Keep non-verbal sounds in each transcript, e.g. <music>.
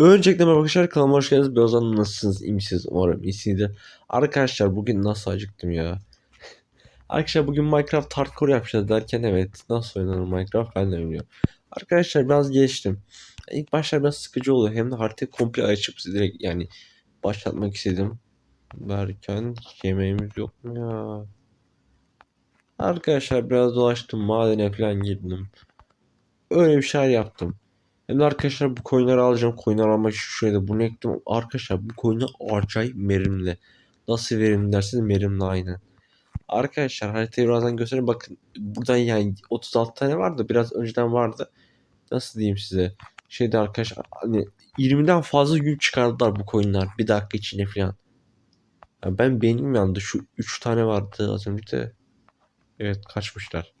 Öncelikle merhaba arkadaşlar kanalıma hoş geldiniz. Birazdan nasılsınız? İyi misiniz? Umarım iyisinizdir. Arkadaşlar bugün nasıl acıktım ya. <laughs> Arkadaşlar bugün Minecraft hardcore yapacağız derken evet nasıl oynanır Minecraft ben de bilmiyorum. Arkadaşlar biraz geçtim. İlk başlar biraz sıkıcı oluyor. Hem de haritayı komple açıp direkt yani başlatmak istedim. Derken yemeğimiz yok mu ya? Arkadaşlar biraz dolaştım madene falan girdim. Öyle bir şeyler yaptım. Hem de arkadaşlar bu coinleri alacağım. Coinler almak için da bunu ekledim. Arkadaşlar bu coinler acayip verimli. Nasıl verimli derseniz verimli aynı. Arkadaşlar haritayı birazdan göstereyim. Bakın buradan yani 36 tane vardı. Biraz önceden vardı. Nasıl diyeyim size. Şeyde arkadaşlar hani 20'den fazla gün çıkardılar bu coinler. Bir dakika içinde falan. Yani ben benim yandı. Şu 3 tane vardı az önce de. Evet kaçmışlar.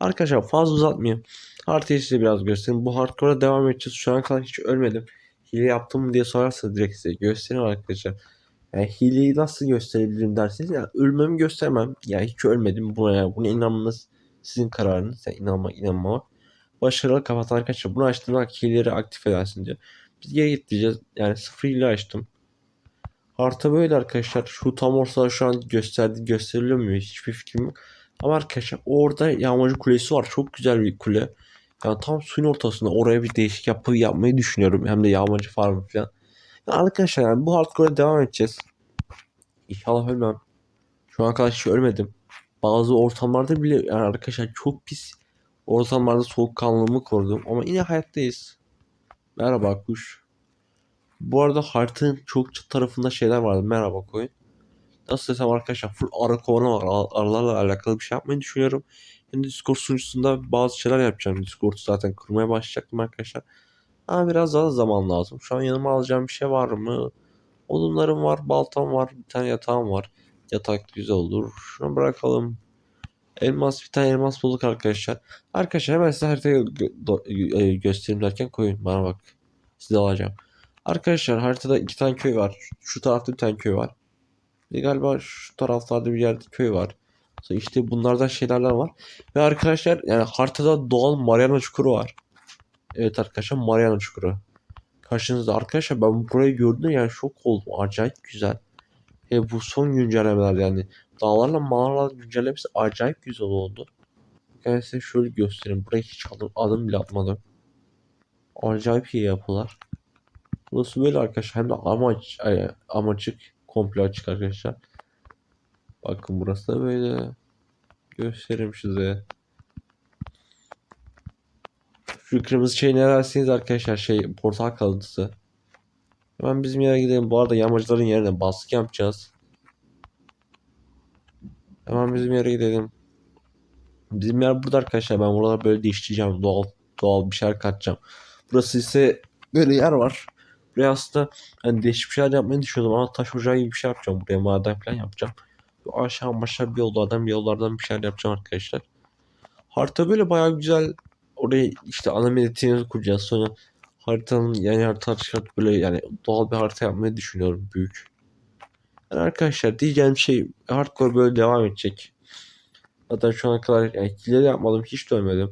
Arkadaşlar fazla uzatmayayım. Haritayı size biraz göstereyim. Bu hardcore'a devam edeceğiz. Şu an kadar hiç ölmedim. Hile yaptım mı diye sorarsa direkt size göstereyim arkadaşlar. Yani hileyi nasıl gösterebilirim derseniz ya ölmemi göstermem. Yani hiç ölmedim buna yani. Buna inanmanız sizin kararınız. Yani inanmak inanmamak. Başarılı kapatan arkadaşlar. Bunu açtığımda hileleri aktif edersin diyor. Biz geri gideceğiz. Yani sıfır hile açtım. Harita böyle arkadaşlar. Şu tam ortada şu an gösterdi gösteriliyor mu? Hiçbir fikrim yok. Ama arkadaşlar orada yağmacı kulesi var. Çok güzel bir kule. Yani tam suyun ortasında oraya bir değişik yapı yapmayı düşünüyorum. Hem de yağmacı farmı falan. Yani arkadaşlar yani bu hardcore'a devam edeceğiz. İnşallah ölmem. Şu an kadar hiç ölmedim. Bazı ortamlarda bile yani arkadaşlar çok pis ortamlarda soğukkanlılığımı korudum. Ama yine hayattayız. Merhaba kuş. Bu arada haritanın çok tarafında şeyler vardı. Merhaba koyun. Nasıl desem arkadaşlar full arı kovanı var. Ar- Arılarla alakalı bir şey yapmayı düşünüyorum. De Discord sunucusunda bazı şeyler yapacağım. Discord'u zaten kurmaya başlayacaktım arkadaşlar. Ama biraz daha zaman lazım. Şu an yanıma alacağım bir şey var mı? Odunlarım var, baltam var, bir tane yatağım var. Yatak güzel olur. Şunu bırakalım. Elmas, bir tane elmas bulduk arkadaşlar. Arkadaşlar hemen size haritayı gö- e, göstereyim derken koyun. Bana bak. Size alacağım. Arkadaşlar haritada iki tane köy var. Şu tarafta bir tane köy var. Bir galiba şu taraflarda bir yerde köy var. İşte bunlardan şeylerler var. Ve arkadaşlar yani haritada doğal Mariana Çukuru var. Evet arkadaşlar Mariana Çukuru. Karşınızda arkadaşlar ben burayı gördüm yani şok oldum. Acayip güzel. E bu son güncellemeler yani. Dağlarla mağaralarla güncellemesi acayip güzel oldu. Ben size şöyle göstereyim. Buraya hiç adım, adım bile atmadım. Acayip iyi yapılar. Burası böyle arkadaşlar. Hem de amaç, ay, amaçık. Komple açık arkadaşlar. Bakın burası da böyle. Göstereyim size. Şu kırmızı şey ne dersiniz arkadaşlar? Şey portal kalıntısı. Hemen bizim yere gidelim. Bu arada yağmacıların yerine baskı yapacağız. Hemen bizim yere gidelim. Bizim yer burada arkadaşlar. Ben buraları böyle değiştireceğim. Doğal doğal bir şeyler katacağım. Burası ise böyle yer var. Buraya aslında hani değişik bir şeyler yapmayı düşünüyordum ama taş ocağı gibi bir şey yapacağım. Buraya maden falan yapacağım. Aşağı aşağı bir yollardan bir yollardan bir şeyler yapacağım arkadaşlar. Harita böyle bayağı güzel. Oraya işte ana medetini kuracağız. Sonra haritanın yani harita çıkartıp böyle yani doğal bir harita yapmayı düşünüyorum büyük. Yani arkadaşlar diyeceğim şey hardcore böyle devam edecek. Zaten şu ana kadar yani hile yapmadım hiç dönmedim.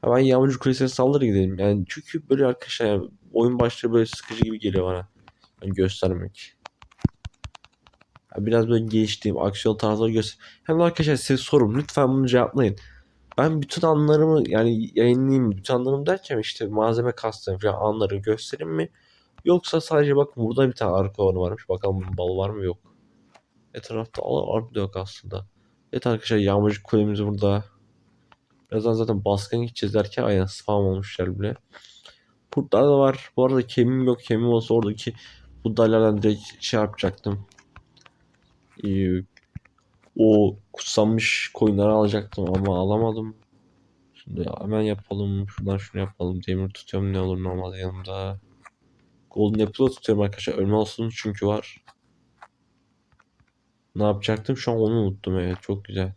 Hemen Yağmurcu Kulesi'ne saldırı gidelim. Yani çünkü böyle arkadaşlar yani oyun başları böyle sıkıcı gibi geliyor bana. Yani göstermek. Biraz böyle geliştiğim aksiyon tarzları göster. Hem arkadaşlar size sorum lütfen bunu cevaplayın. Ben bütün anlarımı yani yayınlayayım bütün anlarımı derken işte malzeme kastım falan anları göstereyim mi? Yoksa sadece bakın burada bir tane arka kovanı varmış. Bakalım bunun balı var mı yok. Etrafta da yok aslında. Evet arkadaşlar yağmurcu kulemiz burada. Birazdan zaten baskın gideceğiz derken aynen spam olmuşlar bile. Kurtlar da var. Bu arada kemim yok. Kemim olsa oradaki budaylardan direkt şey yapacaktım. Ee, o kutsanmış koyunları alacaktım ama alamadım. Şimdi hemen yapalım. Şuradan şunu yapalım. Demir tutuyorum ne olur normalde yanımda. Golden Apple'ı tutuyorum arkadaşlar. Ölme olsun çünkü var. Ne yapacaktım? Şu an onu unuttum. Evet çok güzel.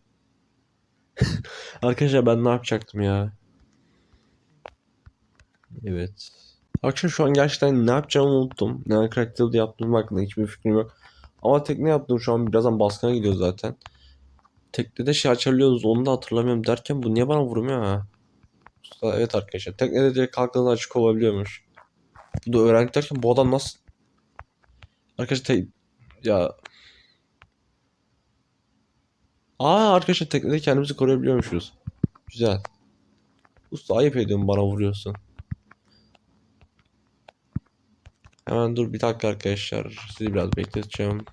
<laughs> Arkadaşlar ben ne yapacaktım ya? Evet. Arkadaşlar şu an gerçekten ne yapacağımı unuttum. Ne karakterde yaptığım hakkında hiçbir fikrim yok. Ama tekne yaptım şu an birazdan baskına gidiyor zaten. Teknede şey açabiliyoruz onu da hatırlamıyorum derken bu niye bana vurmuyor ha? Evet arkadaşlar teknede direkt kalktığında açık olabiliyormuş. Bunu öğrendik derken bu adam nasıl... Arkadaşlar te... ya... Aa arkadaşlar teknede kendimizi koruyabiliyormuşuz. Güzel. Usta ayıp ediyorum bana vuruyorsun. Hemen dur bir dakika arkadaşlar. Sizi biraz bekleteceğim.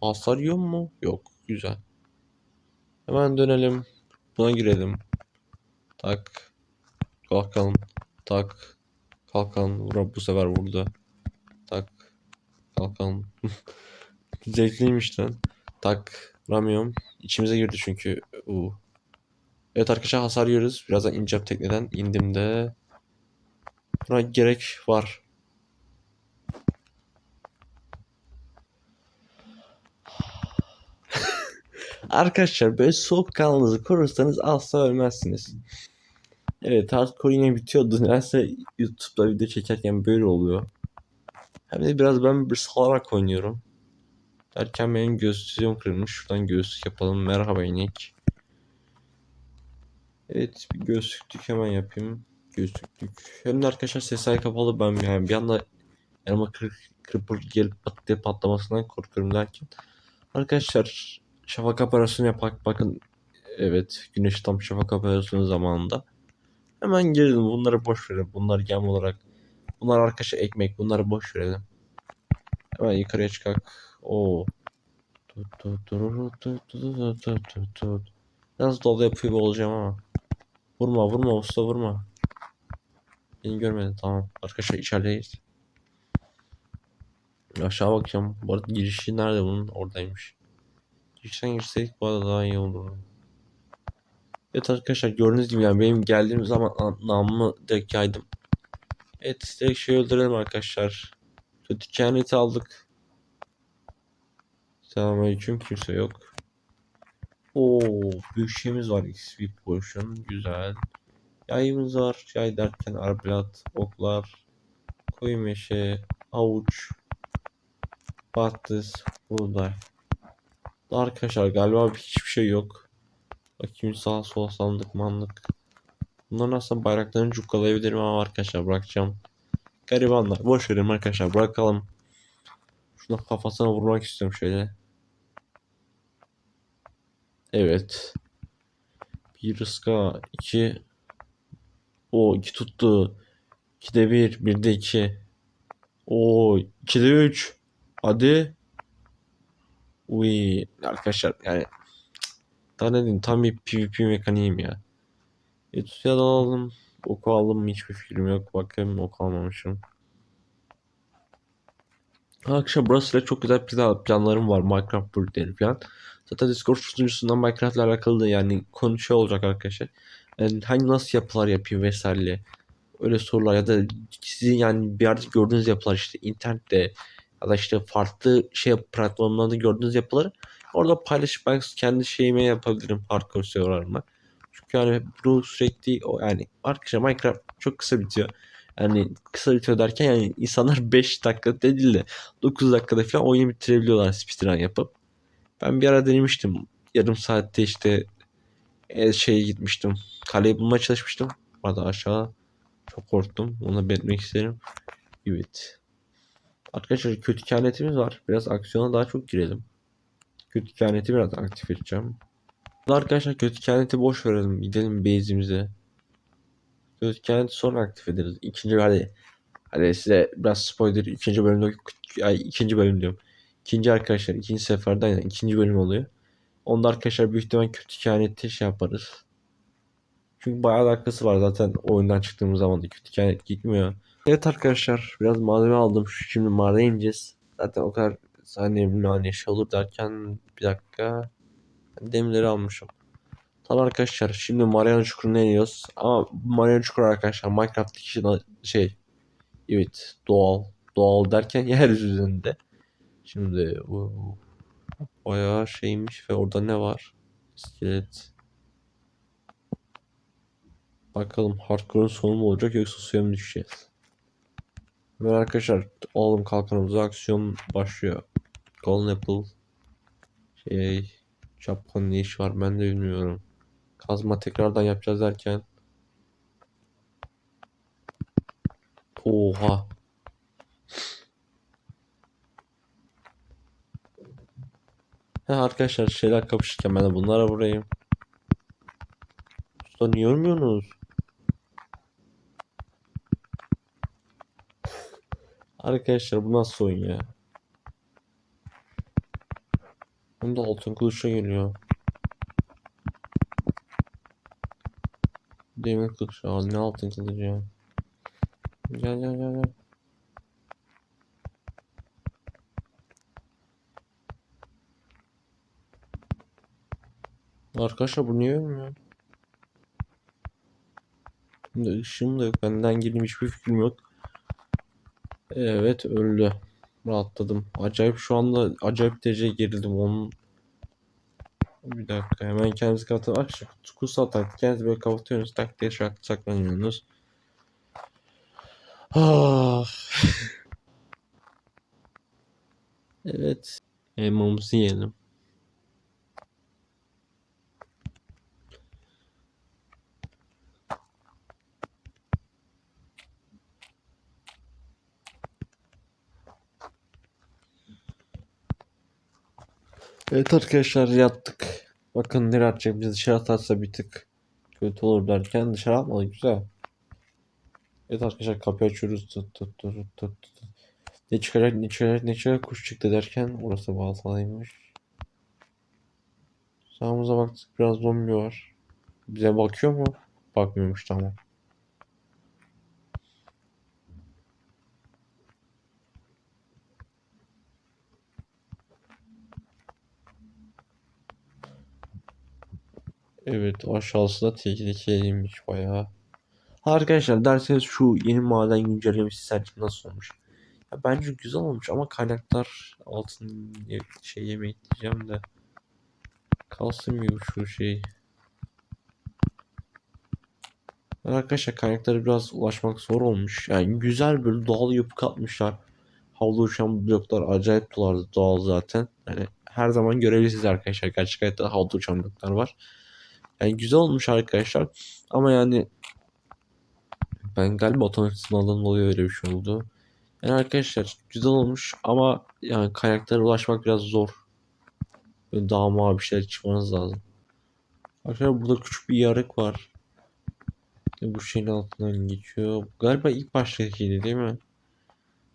Hasar yiyor mu? Yok. Güzel. Hemen dönelim. Buna girelim. Tak. Kalkalım. Tak. Kalkalım. Vura bu sefer vurdu. Tak. Kalkalım. <laughs> Zevkliymiş lan. Tak. Vuramıyorum. İçimize girdi çünkü. Uu. Evet arkadaşlar hasar yiyoruz. Birazdan ineceğim tekneden. İndim de. Buna gerek var. Arkadaşlar böyle soğukkanlılığınızı korursanız asla ölmezsiniz. Evet hardcore yine bitiyordu. Nedense YouTube'da video çekerken böyle oluyor. Hem de biraz ben bir salarak oynuyorum. Derken benim gözlüğüm kırılmış. Şuradan gözlük yapalım. Merhaba inek. Evet bir gözlüklük hemen yapayım. Gözlüklük. Hem de arkadaşlar sesler kapalı ben yani bir anda elma kır, kırpır gelip pat diye patlamasından korkuyorum derken. Arkadaşlar şafak operasyonu yapak bakın. Evet güneş tam şafak operasyonu zamanında. Hemen girelim bunları boş verelim. Bunlar gem olarak. Bunlar arkadaşlar ekmek. Bunları boş verelim. Hemen yukarıya çıkak. Oo. Biraz dolu yapıyor olacağım ama. Vurma vurma usta vurma. Beni görmedi tamam. Arkadaşlar içerideyiz. Aşağı bakacağım. Bu arada girişi nerede bunun? Oradaymış. Girişten girseydik bu arada daha iyi olurdu. Evet arkadaşlar gördüğünüz gibi yani benim geldiğim zaman an- namımı direkt yaydım. Evet direkt şey öldürelim arkadaşlar. Kötü kehaneti aldık. Selamünaleyküm kimse yok. Oo büyük şeyimiz var XP potion güzel. Yayımız var. Yay derken arblat, oklar, koyu meşe, avuç, patates, buğday. Arkadaşlar galiba hiçbir şey yok. Bakayım sağa sola sandık mandık. Bunların aslında bayraklarını cukkalayabilirim ama arkadaşlar bırakacağım. Garibanlar. Boş verin arkadaşlar bırakalım. Şuna kafasına vurmak istiyorum şöyle. Evet. Bir ıska. iki. O iki tuttu. İkide bir. Bir de iki. O ikide üç. Hadi. Uy arkadaşlar yani daha ne diyeyim tam bir PvP mekaniğim ya. Etusya'dan aldım. Oku aldım mı hiçbir fikrim yok. Bakayım oku almamışım. Arkadaşlar burasıyla çok güzel plan, planlarım var. Minecraft bölümleri falan. Zaten Discord sunucusundan Minecraft ile alakalı da yani konuşuyor olacak arkadaşlar. Yani hangi nasıl yapılar yapayım vesaire. Öyle sorular ya da sizin yani bir yerde gördüğünüz yapılar işte internette ya da işte farklı şey platformlarında gördüğünüz yapıları orada paylaşıp ben kendi şeyime yapabilirim hardcore serverlarıma. Çünkü yani bu sürekli o yani arkadaşlar Minecraft çok kısa bitiyor. Yani kısa bitiyor derken yani insanlar <laughs> 5 dakika değil de 9 dakikada falan oyunu bitirebiliyorlar speedrun yapıp. Ben bir ara denemiştim. Yarım saatte işte e, şeye gitmiştim. Kaleyi bulmaya çalışmıştım. Orada aşağı çok korktum. Ona belirtmek isterim. Evet. Arkadaşlar kötü kehanetimiz var. Biraz aksiyona daha çok girelim. Kötü kehaneti biraz aktif edeceğim. Arkadaşlar kötü kehaneti boş verelim. Gidelim base'imize. Kötü kehaneti sonra aktif ederiz. İkinci hadi. Hadi size biraz spoiler. ikinci bölümde ay, ikinci bölüm diyorum. İkinci arkadaşlar ikinci seferden yani ikinci bölüm oluyor. Onda arkadaşlar büyük ihtimal kötü kehaneti şey yaparız. Çünkü bayağı alakası var zaten oyundan çıktığımız zaman da kötü kehanet gitmiyor. Evet arkadaşlar biraz malzeme aldım. Şimdi mağaraya ineceğiz. Zaten o kadar saniye bilmem şey olur derken bir dakika. Demirleri almışım. Tamam arkadaşlar şimdi Mariana Çukuru'na iniyoruz. Ama Mariana Çukuru arkadaşlar Minecraft'taki şey, evet doğal. Doğal derken <laughs> yeryüzünde. Şimdi bu bayağı şeymiş ve orada ne var? İskelet. Bakalım hardcore'un sonu mu olacak yoksa suya mı düşeceğiz? Böyle arkadaşlar oğlum kalkanımıza aksiyon başlıyor. Golden Apple şey Şapkanın ne işi var ben de bilmiyorum. Kazma tekrardan yapacağız derken. Oha. He arkadaşlar şeyler kapışırken ben de bunlara vurayım. Usta niye ölmüyorsunuz? Arkadaşlar bu nasıl oyun ya? Hem altın kılıçla geliyor. Demir kılıç. Aa ne altın kılıcı ya. Gel gel gel gel. Arkadaşlar bu niye ölmüyor? Şimdi ışığım da yok. Benden girdiğim hiçbir fikrim yok. Evet öldü. Rahatladım. Acayip şu anda acayip derece gerildim. Onun bir dakika hemen kendinizi kapatın. Bak şu kutsal taktik. Kendinizi böyle kapatıyorsunuz. Tak diye şak saklanıyorsunuz. Ah. <laughs> evet. Elmamızı yiyelim. Evet arkadaşlar yattık. Bakın nereye atacak bizi dışarı atarsa bir tık kötü olur derken dışarı atmadı güzel. Evet arkadaşlar kapıyı açıyoruz. Tut tut tut tut tut. Ne çıkacak ne çıkacak ne çıkacak kuş çıktı derken orası baltalıymış. Sağımıza baktık biraz zombi var. Bize bakıyor mu? Bakmıyormuş tamam. Evet aşağısı da tehlikeliymiş bayağı. Arkadaşlar derseniz şu yeni maden güncellemesi sence nasıl olmuş? Ya bence güzel olmuş ama kaynaklar altın şey yemek diyeceğim de kalsın mı şu şey? Arkadaşlar kaynaklara biraz ulaşmak zor olmuş. Yani güzel böyle doğal yapı katmışlar. Havada uçan bloklar acayip dolardı doğal zaten. Yani her zaman görebilirsiniz arkadaşlar. Gerçek hayatta havada uçan bloklar var. Yani güzel olmuş arkadaşlar. Ama yani ben galiba otomatik sınavdan dolayı öyle bir şey oldu. Yani arkadaşlar güzel olmuş ama yani kaynaklara ulaşmak biraz zor. Böyle daha mavi bir şeyler çıkmanız lazım. Arkadaşlar burada küçük bir yarık var. Bu şeyin altından geçiyor. Galiba ilk baştakiydi değil mi?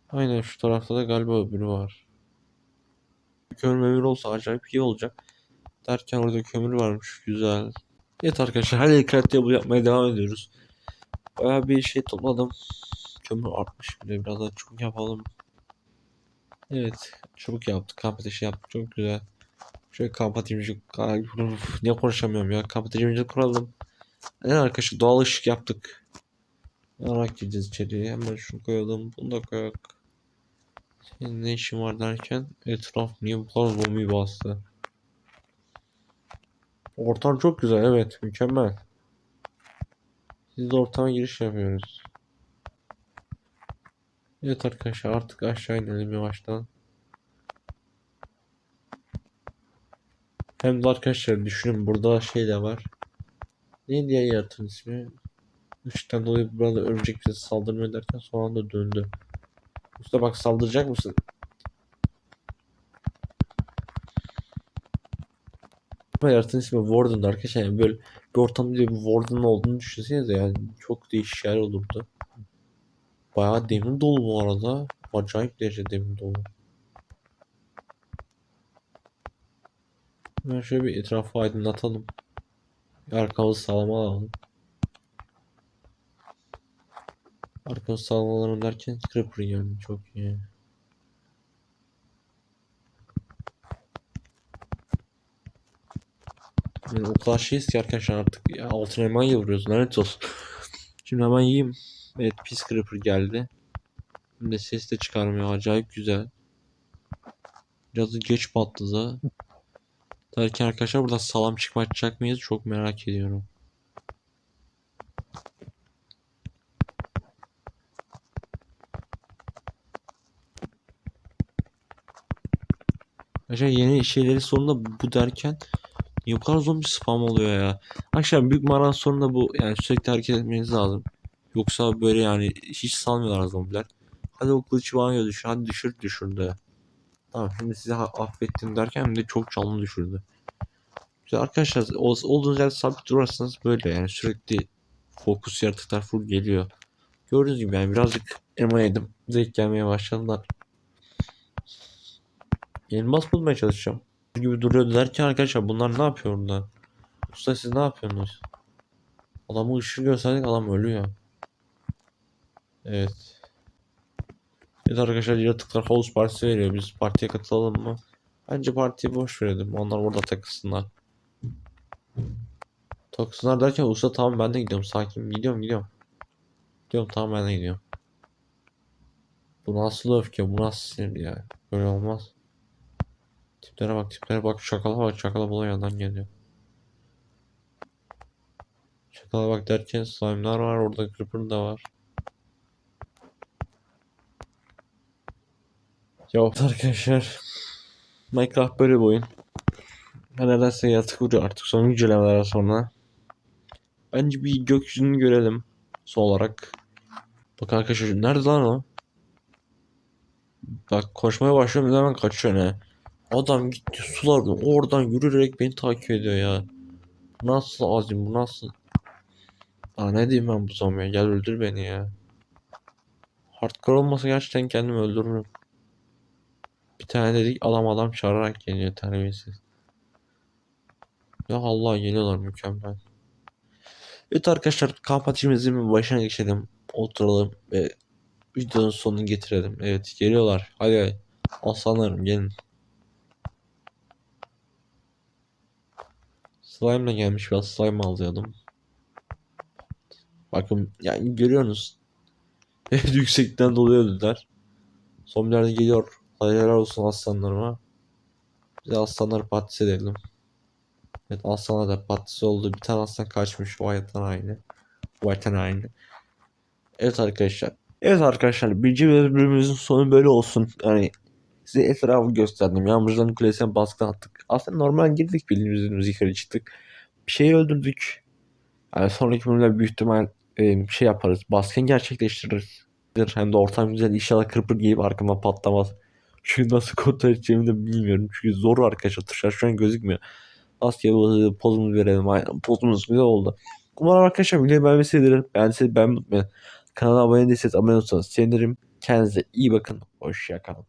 Aynen şu tarafta da galiba öbürü var. Kömür memur olsa acayip iyi olacak. Derken orada kömür varmış. Güzel. Evet arkadaşlar her dikkatli bu yapmaya devam ediyoruz. Bayağı bir şey topladım. Kömür artmış bile. Biraz daha çabuk yapalım. Evet. Çabuk yaptık. Kamp ateşi yaptık. Çok güzel. Şöyle kamp ateşi... Ne konuşamıyorum ya. Kamp ateşimizi kuralım. Evet arkadaşlar doğal ışık yaptık. Yarak gireceğiz içeriye. Hemen şunu koyalım. Bunu da koyak. Senin ne işin var derken etraf niye bu kadar zombi bastı? Ortam çok güzel evet mükemmel. Biz de ortama giriş yapıyoruz. Evet arkadaşlar artık aşağı inelim yavaştan. Hem de arkadaşlar düşünün burada şey de var. Neydi ya yaratığın ismi? Işıktan dolayı burada örümcek bize saldırmıyor derken son anda döndü. Usta bak saldıracak mısın? Ama yaratığın ismi Warden'dı arkadaşlar. Yani böyle bir ortamda bir Warden olduğunu düşünsenize yani çok değişik şeyler olurdu. Bayağı demir dolu bu arada. Acayip derece demir dolu. Ben şöyle bir etrafı aydınlatalım. Arkamızı sağlam alalım. Arkamızı sağlam alalım derken Creeper yani çok iyi. Yani o kadar şeyiz ki arkadaşlar artık ya altın elma vuruyoruz lanet olsun. Şimdi hemen yiyeyim. Evet pis creeper geldi. Hem de ses de çıkarmıyor acayip güzel. Biraz geç patladı. Derken arkadaşlar burada salam çıkmayacak mıyız çok merak ediyorum. Arkadaşlar yeni şeyleri sonunda bu derken niye bu kadar zombi spam oluyor ya? Arkadaşlar büyük mağaranın sonunda bu yani sürekli hareket etmeniz lazım. Yoksa böyle yani hiç salmıyorlar zombiler. Hadi o kılıç bana düşür. Hadi düşür düşürdü. Tamam şimdi size affettim derken de çok canlı düşürdü. İşte arkadaşlar olduğunuz yerde sabit durarsanız böyle yani sürekli fokus yaratıklar full geliyor. Gördüğünüz gibi yani birazcık elma yedim. Zevk gelmeye başladılar. Elmas bulmaya çalışacağım. Gibi duruyor derken arkadaşlar bunlar ne yapıyor burada? Usta siz ne yapıyorsunuz? Adamı ışığı gösterdik adam ölüyor. Evet. Evet arkadaşlar yaratıklar house partisi veriyor. Biz partiye katılalım mı? Bence partiyi boş verelim. Onlar orada takılsınlar. Takılsınlar derken usta tamam ben de gidiyorum. Sakin gidiyorum gidiyorum. Gidiyorum tamam ben de gidiyorum. Bu nasıl öfke? Bu nasıl sinir ya? Böyle olmaz. Tiplere bak tiplere bak. Şakala bak şakala bula yandan geliyor. Şakala bak derken slime'lar var. Orada creeper da var. Ya arkadaşlar. Minecraft böyle bir oyun. Ben nedense yatık vuruyor artık son güncellemelerden sonra. Bence bir gökyüzünü görelim. Son olarak. Bak arkadaşlar nerede lan o? Bak koşmaya başlıyorum hemen kaçıyor ne? Adam gitti sulardan oradan yürüyerek beni takip ediyor ya. Nasıl azim bu nasıl? Aa ne diyeyim ben bu zombiye gel öldür beni ya. Hardcore olmasa gerçekten kendimi öldürürüm. Bir tane dedik adam adam çağırarak geliyor terbiyesiz. Ya Allah geliyorlar mükemmel. Evet arkadaşlar kamp ateşimizin başına geçelim. Oturalım ve videonun sonunu getirelim. Evet geliyorlar. Hadi. Aslanlarım gelin. Slime'la gelmiş biraz slime alıyordum. Bakın yani görüyorsunuz. <laughs> Evet yüksekten dolayı öldüler. Zombiler geliyor. Helal olsun aslanlarıma. Biz aslanları patates edelim. Evet aslanlar da patates oldu. Bir tane aslan kaçmış. Vaytan aynı. Vaytan aynı. Evet arkadaşlar. Evet arkadaşlar birinci bölümümüzün sonu böyle olsun. Yani size etrafı gösterdim. Yağmurcuların kulesine baskı attık. Aslında normal girdik bildiğimiz yukarı çıktık. Bir şeyi öldürdük. Yani sonraki bölümde büyük ihtimal e, şey yaparız. Baskın gerçekleştiririz. Hem de ortam güzel. İnşallah kırpır giyip arkama patlamaz. <laughs> Çünkü nasıl kontrol edeceğimi de bilmiyorum. Çünkü zor arkadaşlar. Tuşlar şu an gözükmüyor. Askeri pozumuzu verelim. Aynen pozumuz güzel oldu. Umarım arkadaşlar videoyu beğenmişsinizdir. Beğendiyseniz beğenmeyi unutmayın. Kanala abone değilseniz abone olursanız sevinirim. Kendinize iyi bakın. Hoşçakalın.